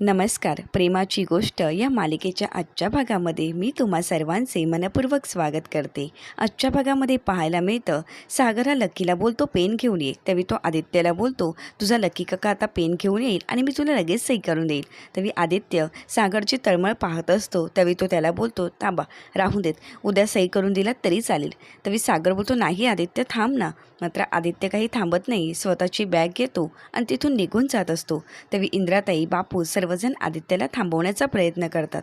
नमस्कार प्रेमाची गोष्ट या मालिकेच्या आजच्या भागामध्ये मी तुम्हा सर्वांचे मनपूर्वक स्वागत करते. आजच्या भागामध्ये पाहायला मिळतं सागर हा लक्कीला बोलतो पेन घेऊन ये. त्यावेळी तो आदित्यला बोलतो तुझा लक्की काका आता पेन घेऊन येईल आणि मी तुला लगेच सही करून देईल. तवी आदित्य सागरची तळमळ पाहत असतो त्यावेळी तो त्याला बोलतो थांबा राहून देत उद्या सही करून दिला तरी चालेल. तवी सागर बोलतो नाही आदित्य थांब ना. मात्र आदित्य काही थांबत नाही स्वतःची बॅग घेतो आणि तिथून निघून जात असतो. तवी इंद्राताई बापू सर्व सर्वजण आदित्यला थांबवण्याचा प्रयत्न करतात.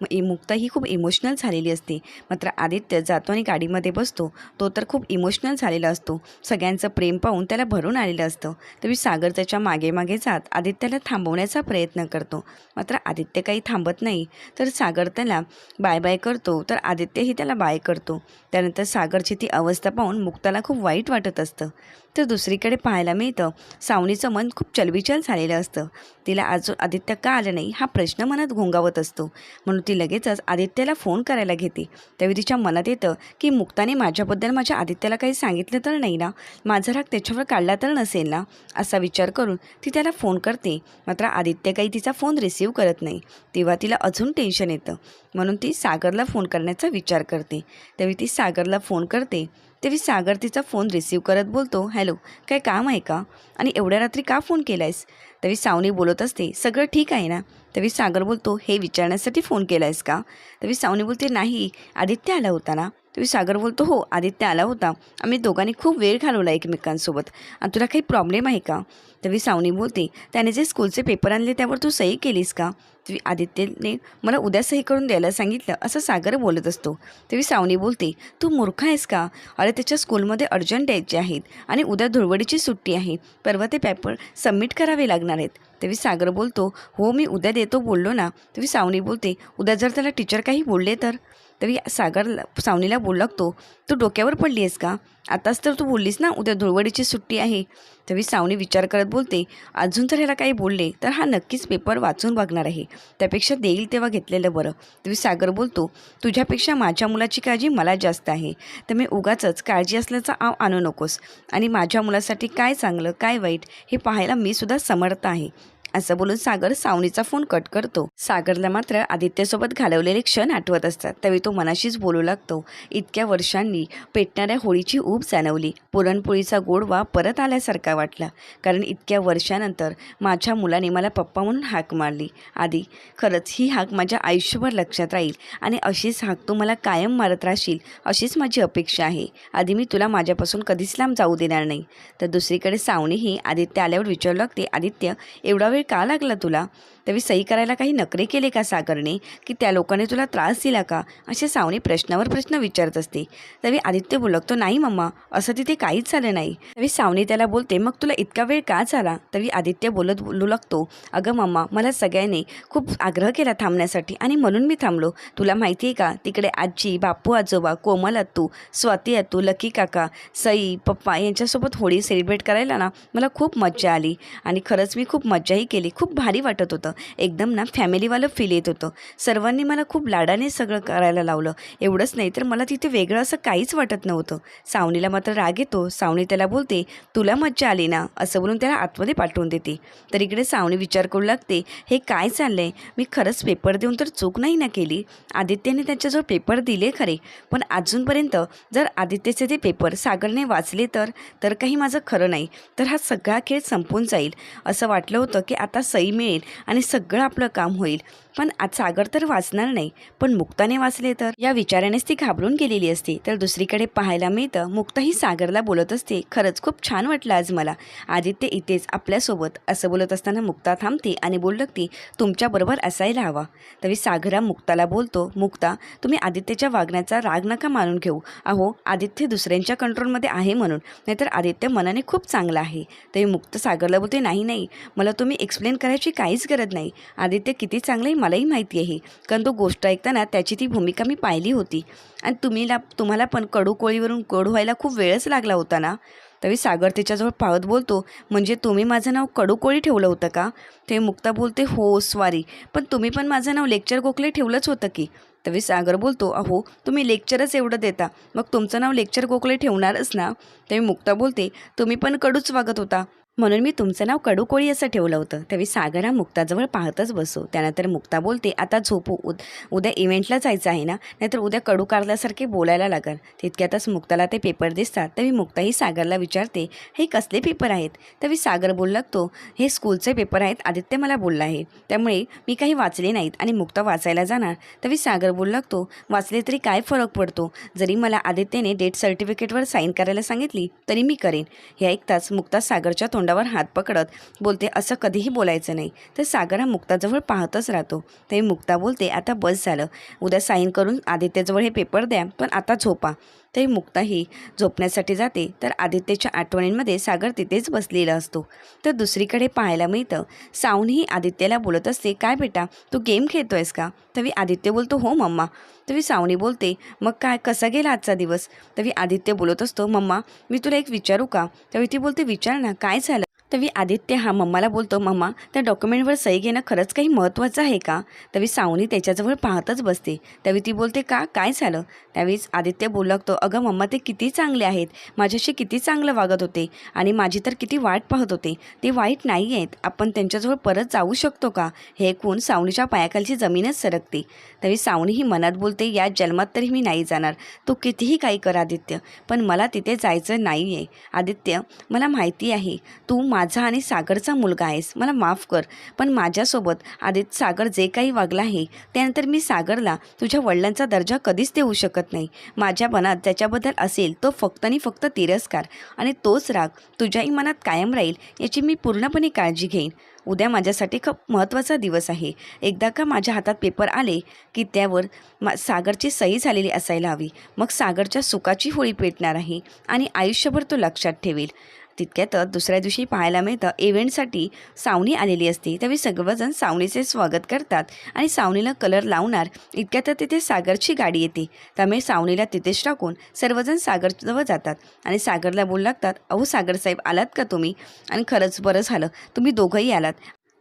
मग इ मुक्ता ही खूप इमोशनल झालेली असते. मात्र आदित्य जातो आणि गाडीमध्ये बसतो. तो तर खूप इमोशनल झालेला असतो. सगळ्यांचं प्रेम पाहून त्याला भरून आलेलं असतं. तरी सागर त्याच्यामागे मागे जात आदित्यला थांबवण्याचा प्रयत्न करतो. मात्र आदित्य काही थांबत नाही. तर सागर त्याला बाय बाय करतो. तर आदित्यही त्याला बाय करतो. त्यानंतर सागरची ती अवस्था पाहून मुक्ताला खूप वाईट वाटत असतं. तर दुसरीकडे पाहायला मिळतं सावनीचं मन खूप चलबिचल झालेलं असतं. तिला अजून आदित्य का आलं नाही हा प्रश्न मनात घोंगावत असतो. म्हणून ती लगेचच आदित्यला फोन करायला घेते. त्यावेळी तिच्या मनात येतं की मुक्ताने माझ्याबद्दल माझ्या आदित्याला काही सांगितलं तर नाही ना? माझा राग त्याच्यावर काढला तर नसेल ना? असा विचार करून ती त्याला फोन करते. मात्र आदित्य काही तिचा फोन रिसीव्ह करत नाही. तेव्हा तिला अजून टेन्शन येतं. म्हणून ती सागरला फोन करण्याचा विचार करते. त्यावेळी ती सागरला फोन करते तेव्हा सागर तिचा फोन रिसीव करत बोलतो हॅलो काय काम आहे का? आणि एवढ्या रात्री का फोन केला आहेस तेव्हा सावनी बोलत असते सगळं ठीक आहे ना? तेव्हा सागर बोलतो हे विचारण्यासाठी फोन केला आहेस का? तेव्हा सावनी बोलते नाही आदित्य आला होता ना. तेव्हा सागर बोलतो हो आदित्य आला होता. आम्ही दोघांनी खूप वेळ घालवला एकमेकांसोबत. आणि तुला काही प्रॉब्लेम आहे का? तवी सावनी बोलते त्याने जे स्कूलचे पेपर आणले त्यावर तू सही केलीस का? तवी आदित्यने मला उद्या सही करून द्यायला सांगितलं असं सागर बोलत असतो. तेव्हा सावनी बोलते तू मूर्ख आहेस का? अरे त्याच्या स्कूलमध्ये अर्जंट द्यायचे आहेत आणि उद्या धुळवडीची सुट्टी आहे. परवा ते पेपर सबमिट करावे लागणार आहेत. तेव्हा सागर बोलतो हो मी उद्या देतो बोललो ना. तेव्हा सावनी बोलते उद्या जर त्याला टीचर काही बोलले तर? तरी सागरला सावनीला बोलू लागतो तू डोक्यावर पडली आहेस का? आताच तर तू बोललीस ना उद्या धुळवडीची सुट्टी आहे. तरी सावनी विचार करत बोलते अजून जर ह्याला काही बोलले तर हा नक्कीच पेपर वाचून बघणार आहे. त्यापेक्षा देईल तेव्हा घेतलेलं बरं. तरी सागर बोलतो तुझ्यापेक्षा माझ्या मुलाची काळजी मला जास्त आहे. तर मी उगाचच काळजी असल्याचा आव आणू नकोस. आणि माझ्या मुलासाठी काय चांगलं काय वाईट हे पाहायला मी सुद्धा समर्थ आहे. असं बोलून सागर सावनीचा फोन कट करतो. सागरला मात्र आदित्यसोबत घालवलेले क्षण आठवत असतात. त्यावेळी तो मनाशीच बोलू लागतो. इतक्या वर्षांनी पेटणाऱ्या होळीची ऊब जाणवली. पुरणपोळीचा गोडवा परत आल्यासारखा वाटला. कारण इतक्या वर्षानंतर माझ्या मुलाने मला पप्पा म्हणून हाक मारली. आधी खरंच ही हाक माझ्या आयुष्यभर लक्षात राहील आणि अशीच हाक तू मला कायम मारत राहशील अशीच माझी अपेक्षा आहे. आधी मी तुला माझ्यापासून कधीच लांब जाऊ देणार नाही. तर दुसरीकडे सावनीही आदित्य आल्यावर विचारू लागते आदित्य एवढा वेळ का लागला तुला? त्यावेळी सही करायला काही नकरे केले का सागरने? की त्या लोकांनी तुला त्रास दिला का? असे सावनी प्रश्नावर प्रश्न विचारत असते. त्यावेळी आदित्य बोलकतो नाही मम्मा असं तिथे काहीच झालं नाही. त्यावेळी सावनी त्याला बोलते मग तुला इतका वेळ का झाला? तवी आदित्य बोलत बोलू लागतो अगं मम्मा मला सगळ्यांनी खूप आग्रह केला थांबण्यासाठी आणि म्हणून मी थांबलो. तुला माहिती आहे का? तिकडे आजी बापू आजोबा कोमल अत्तू स्वाती अत्तू लकी काका सई पप्पा यांच्यासोबत होळी सेलिब्रेट करायला ना मला खूप मज्जा आली. आणि खरंच मी खूप मज्जाही केली. खूप भारी वाटत होतं. एकदम ना फॅमिलीवालं फील येत होतं. सर्वांनी मला खूप लाडाने सगळं करायला लावलं. एवढंच नाही तर मला तिथे वेगळं असं काहीच वाटत नव्हतं. सावनीला मात्र राग येतो. सावनी त्याला बोलते तुला मज्जा आली ना? असं बोलून त्याला आतमध्ये पाठवून देते. तर इकडे सावनी विचार करू लागते हे काय चाललं आहे मी खरंच पेपर देऊन तर चूक नाही ना केली? आदित्यने त्याच्याजवळ पेपर दिले खरे. पण अजूनपर्यंत जर आदित्यचे ते पेपर सागरने वाचले तर तर काही माझं खरं नाही. तर हा सगळा खेळ संपून जाईल. असं वाटलं होतं की आता सई मिळेल आणि सगळं आपलं काम होईल. पण आज सागर तर वाचणार नाही पण मुक्ताने वाचले तर? या विचारानेच ती घाबरून गेलेली असते. तर दुसरीकडे पाहायला मिळतं मुक्ता ही सागरला बोलत असते खरंच खूप छान वाटलं आज मला. आदित्य इथेच आपल्यासोबत. असं बोलत असताना मुक्ता थांबते आणि बोलू लागते तुमच्याबरोबर असायला हवा. तरी सागरा मुक्ताला बोलतो मुक्ता तुम्ही आदित्यच्या वागण्याचा राग नका मानून घेऊ. अहो आदित्य दुसऱ्यांच्या कंट्रोलमध्ये आहे म्हणून. नाहीतर आदित्य मनाने खूप चांगला आहे. तरी मुक्त सागरला बोलते नाही नाही. मला तुम्ही एक्सप्लेन करायची काहीच गरज नाही. आदित्य किती चांगलं आहे मलाही माहिती आहे. कारण तो गोष्ट ऐकताना त्याची ती भूमिका मी पाहिली होती. आणि तुम्हीला तुम्हाला पण कडू कोळीवरून कडू व्हायला खूप वेळच लागला होता ना? तरी सागर तिच्याजवळ पाहत बोलतो म्हणजे तुम्ही माझं नाव कडू कोळी ठेवलं होतं का? ते मुक्ता बोलते हो स्वारी. पण तुम्ही पण माझं नाव लेक्चर गोखले ठेवलंच होतं की. तवी सागर बोलतो अहो तुम्ही लेक्चरच एवढं देता. मग तुमचं नाव लेक्चर गोखले ठेवणारच ना? तेव्हा मुक्ता बोलते तुम्ही पण कडूच वागत होता. म्हणून मी तुमचं नाव कडूकोळी असं ठेवलं होतं. त्यावेळी सागर हा मुक्ताजवळ पाहतच बसो. त्यानंतर मुक्ता बोलते आता झोपू. उद उद्या इव्हेंटला जायचं आहे ना? नाहीतर उद्या कडू कारल्यासारखे बोलायला लागल. तितक्यातच मुक्ताला ते पेपर दिसतात. तर मी मुक्ताही सागरला विचारते हे कसले पेपर आहेत? तर मी सागर बोलू लागतो हे स्कूलचे पेपर आहेत. आदित्य मला बोलला आहे. त्यामुळे मी काही वाचले नाहीत आणि मुक्ता वाचायला जाणार. तर मी सागर बोलू लागतो वाचले तरी काय फरक पडतो? जरी मला आदित्यने डेट सर्टिफिकेटवर साईन करायला सांगितली तरी मी करेन. हे ऐकताच मुक्ता सागरच्या तोंडावर हात पकडत बोलते असं कधीही बोलायचं नाही तर सागर हा मुक्ताजवळ पाहतच राहतो. ते मुक्ता बोलते आता बस झालं. उद्या साईन करून आदित्यजवळ हे पेपर द्या पण आता झोपा. ते मुक्ताही झोपण्यासाठी जाते. तर आदित्यच्या आठवणींमध्ये सागर तिथेच बसलेला असतो. तर दुसरीकडे पाहायला मिळतं सावनीही आदित्यला बोलत असते काय बेटा तू गेम खेळतोयस का? तवी आदित्य बोलतो हो मम्मा. तवी सावनी बोलते मग काय कसा गेला आजचा दिवस? तवी आदित्य बोलत असतो मम्मा मी तुला एक विचारू का? तवी ती बोलते विचार ना काय झालं? तवी आदित्य हा मम्माला बोलतो मम्मा त्या डॉक्युमेंटवर सही घेणं खरंच काही महत्त्वाचं आहे का तवी सावनी त्याच्याजवळ पाहतच बसते. त्यावेळी ती बोलते का? काय झालं त्यावेळीच आदित्य बोलू लागतो अगं मम्मा ते किती चांगले आहेत. माझ्याशी किती चांगलं वागत होते आणि माझी तर किती वाट पाहत होते. ते वाईट नाही आहेत. आपण त्यांच्याजवळ परत जाऊ शकतो का? हे ऐकून सावनीच्या पायाखालची जमीनच सरकते. तवी सावनी ही मनात बोलते या जन्मात तरी मी नाही जाणार. तू कितीही काही कर आदित्य पण मला तिथे जायचं नाही आहे आदित्य मला माहिती आहे. तू माझा आणि सागरचा मुलगा आहेस. मला माफ कर पण माझ्यासोबत आदित्य सागर जे काही वागला आहे त्यानंतर मी सागरला तुझ्या वडिलांचा दर्जा कधीच देऊ शकत नाही. माझ्या मनात त्याच्याबद्दल असेल तो फक्त आणि फक्त तिरस्कार आणि तोच राग तुझ्याही मनात कायम राहील याची मी पूर्णपणे काळजी घेईन. उद्या माझ्यासाठी खूप महत्त्वाचा दिवस आहे. एकदा का माझ्या हातात पेपर आले की त्यावर मा सागरची सही झालेली असायला हवी. मग सागरच्या सुखाची होळी पेटणार आहे आणि आयुष्यभर तो लक्षात ठेवेल. तितक्यातच दुसऱ्या दिवशी पाहायला मिळतं. इव्हेंटसाठी सावणी आलेली असते. त्यावेळी सगळंजण सावनीचे स्वागत करतात आणि सावनीला कलर लावणार इतक्यात तिथे सागरची गाडी येते. त्यामुळे सावनीला तिथेच टाकून सर्वजण सागरजवळ जातात आणि सागरला बोलू लागतात अहो सागर साहेब आलात का तुम्ही? आणि खरंच बरं झालं. तुम्ही दोघंही आलात.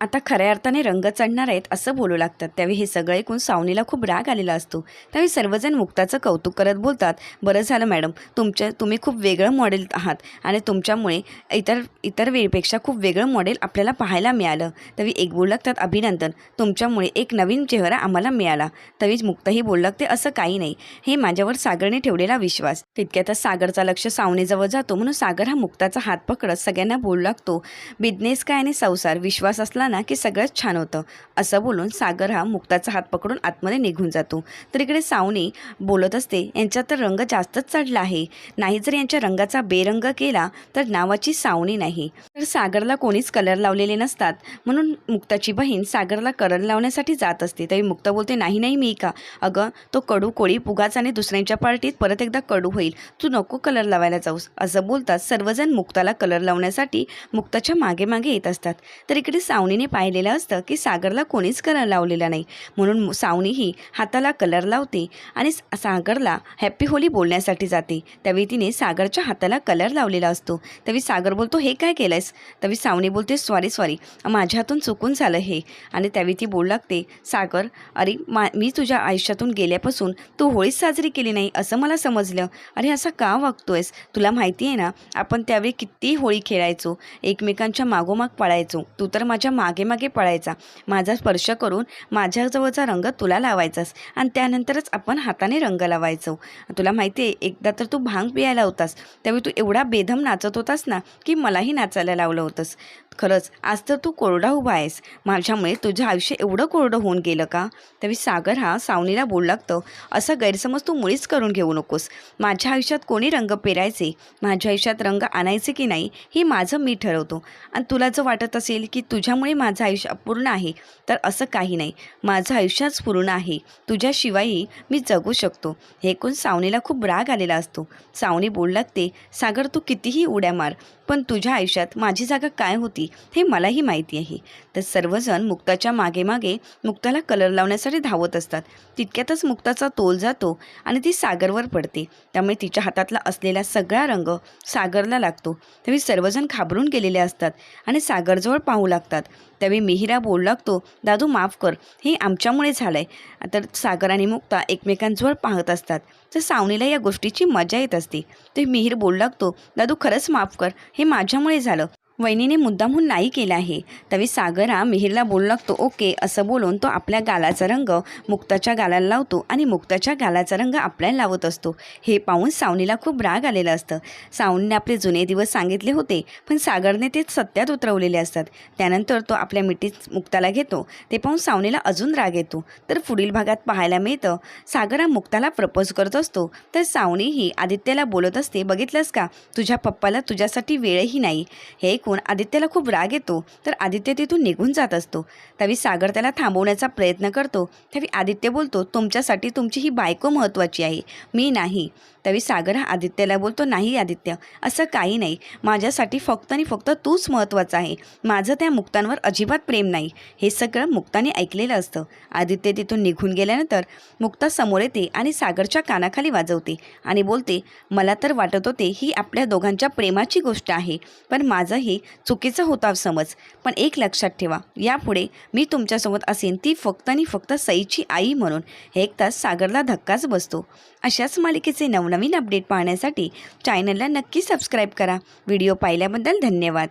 आता खऱ्या अर्थाने रंग चढणार आहेत असं बोलू लागतात. त्यावेळी हे सगळं ऐकून सावनीला खूप राग आलेला असतो. त्यावेळी सर्वजण मुक्ताचं कौतुक करत बोलतात बरं झालं मॅडम तुमच्या तुम्ही खूप वेगळं मॉडेल आहात आणि तुमच्यामुळे इतर इतर वेळपेक्षा खूप वेगळं मॉडेल आपल्याला पाहायला मिळालं. तरी एक बोलू लागतात अभिनंदन तुमच्यामुळे एक नवीन चेहरा आम्हाला मिळाला. तरीच मुक्ताही बोलू लागते असं काही नाही. हे माझ्यावर सागरने ठेवलेला विश्वास. तितक्यातच सागरचा लक्ष सावनीजवळ जातो म्हणून सागर हा मुक्ताचा हात पकडत सगळ्यांना बोलू लागतो बिझनेस काय आणि संसार? विश्वास असला ना की सगळंच छान होतं. असं बोलून सागर हा मुक्ताचा हात पकडून आतमध्ये निघून जातो. तर इकडे सावनी बोलत असते यांच्यात तर रंग जास्तच चढला आहे. नाही जर यांच्या रंगाचा बेरंग केला तर नावाची सावनी नाही. तर सागरला कोणीच कलर लावलेले नसतात. म्हणून मुक्ताची बहीण सागरला कलर लावण्यासाठी जात असते. तरी मुक्ता बोलते नाही नाही मी का? अगं तो कडू कोळी पुगाच आणि दुसऱ्यांच्या पार्टीत परत एकदा कडू होईल. तू नको कलर लावायला जाऊस. असं बोलतात सर्वजण मुक्ताला कलर लावण्यासाठी मुक्ताच्या मागे मागे येत असतात. तर इकडे सावनीने पाहिलेलं असतं की सागरला कोणीच कलर लावलेला नाही. म्हणून सावनीही हाताला कलर लावते आणि सागरला हॅप्पी होली बोलण्यासाठी जाते. त्यावेळी तिने सागरच्या हाताला कलर लावलेला असतो. त्यावेळी सागर बोलतो हे काय केलंयस? त्यावेळी सावनी बोलते सॉरी सॉरी माझ्या हातून चुकून झालं हे. आणि त्यावेळी ती बोलू लागते सागर अरे मा मी तुझ्या आयुष्यातून गेल्यापासून तू होळीच साजरी केली नाही असं मला समजलं. अरे असं का वागतोयस? तुला माहिती आहे ना आपण त्यावेळी किती होळी खेळायचो एकमेकांच्या मागोमाग पळायचो. तू तर माझ्या मागे मागे पळायचा. माझा स्पर्श करून माझ्याजवळचा रंग तुला लावायचास. आणि त्यानंतरच आपण हाताने रंग लावायचो. तुला माहिती आहे एकदा तर तू भांग पियायला होतास. त्यावेळी तू एवढा बेधम नाचत होतास ना की मलाही नाचायला लावलं होतंस. खरंच आज तर तू कोरडा उभा आहेस. माझ्यामुळे तुझं आयुष्य एवढं कोरडं होऊन गेलं का? त्यावेळी सागर हा सावनीला बोलू लागतं. असा गैरसमज तू मुळीच करून घेऊ नकोस. माझ्या आयुष्यात कोणी रंग पेरायचे? माझ्या आयुष्यात रंग आणायचे की नाही हे माझं मी ठरवतो. आणि तुला जर वाटत असेल की तुझ्यामुळे माझं आयुष्य अपूर्ण आहे तर असं काही नाही. माझं आयुष्यच पूर्ण आहे. तुझ्याशिवायही मी जगू शकतो. हे कोण सावनीला खूप राग आलेला असतो. सावनी बोलू लागते सागर तू कितीही उड्या मार पण तुझ्या आयुष्यात माझी जागा काय होती? हे मलाही माहिती आहे. तर सर्वजण मुक्ताच्या मागे मागे मुक्ताला कलर लावण्यासाठी धावत असतात. तितक्यातच मुक्ताचा तोल जातो आणि ती सागरवर पडते. त्यामुळे तिच्या हातातला असलेला सगळा रंग सागरला लागतो. त्यावेळी सर्वजण घाबरून गेलेले असतात आणि सागरजवळ पाहू लागतात. त्यावेळी मिहिरा बोलू लागतो दादू माफ कर. हे आमच्यामुळे झालं आहे तर सागर आणि मुक्ता एकमेकांजवळ पाहत असतात. तर सावनीला या गोष्टीची मजा येत असते. ते मिहीर बोलू लागतो दादू खरंच माफ कर. हे माझ्यामुळे झालं. वहिनीने मुद्दामहून नाही केला आहे. तवी सागर हा मिहिरला बोलू लागतो ओके असं बोलून तो आपल्या गालाचा रंग मुक्ताच्या गालाला लावतो आणि मुक्ताच्या गालाचा रंग आपल्याला लावत असतो. हे पाहून सावनीला खूप राग आलेला असतं. सावनीने आपले जुने दिवस सांगितले होते पण सागरने ते सत्यात उतरवलेले असतात. त्यानंतर तो आपल्या मिठीत मुक्ताला घेतो. ते पाहून सावनीला अजून राग येतो. तर पुढील भागात पाहायला मिळतं सागर हा मुक्ताला प्रपोज करत असतो. तर सावनी ही आदित्यला बोलत असते बघितलंस का? तुझ्या पप्पाला तुझ्यासाठी वेळही नाही. हे ऐकून आदित्यला खूप राग येतो तर आदित्य तिथून निघून जात असतो. त्यावेळी सागर त्याला थांबवण्याचा प्रयत्न करतो. त्यावेळी आदित्य बोलतो तुमच्यासाठी तुमची ही बायको महत्त्वाची आहे. मी नाही. त्यावेळी सागर हा आदित्यला बोलतो नाही आदित्य असं काही नाही. माझ्यासाठी फक्त आणि फक्त तूच महत्त्वाचा आहे. माझं त्या मुक्तांवर अजिबात प्रेम नाही. हे सगळं मुक्ताने ऐकलेलं असतं. आदित्य तिथून निघून गेल्यानंतर मुक्ता समोर येते आणि सागरच्या कानाखाली वाजवते आणि बोलते मला तर वाटत होते ही आपल्या दोघांच्या प्रेमाची गोष्ट आहे पण माझं हे चुकीचं होता समज. पण एक लक्षात ठेवा यापुढे मी तुमच्यासोबत असेन ती फक्त आणि फक्त सईची आई म्हणून. हे एक तास सागरला धक्काच बसतो. अशाच मालिकेचे नवनवीन अपडेट पाहण्यासाठी चॅनलला नक्की सबस्क्राईब करा. व्हिडिओ पाहिल्याबद्दल धन्यवाद.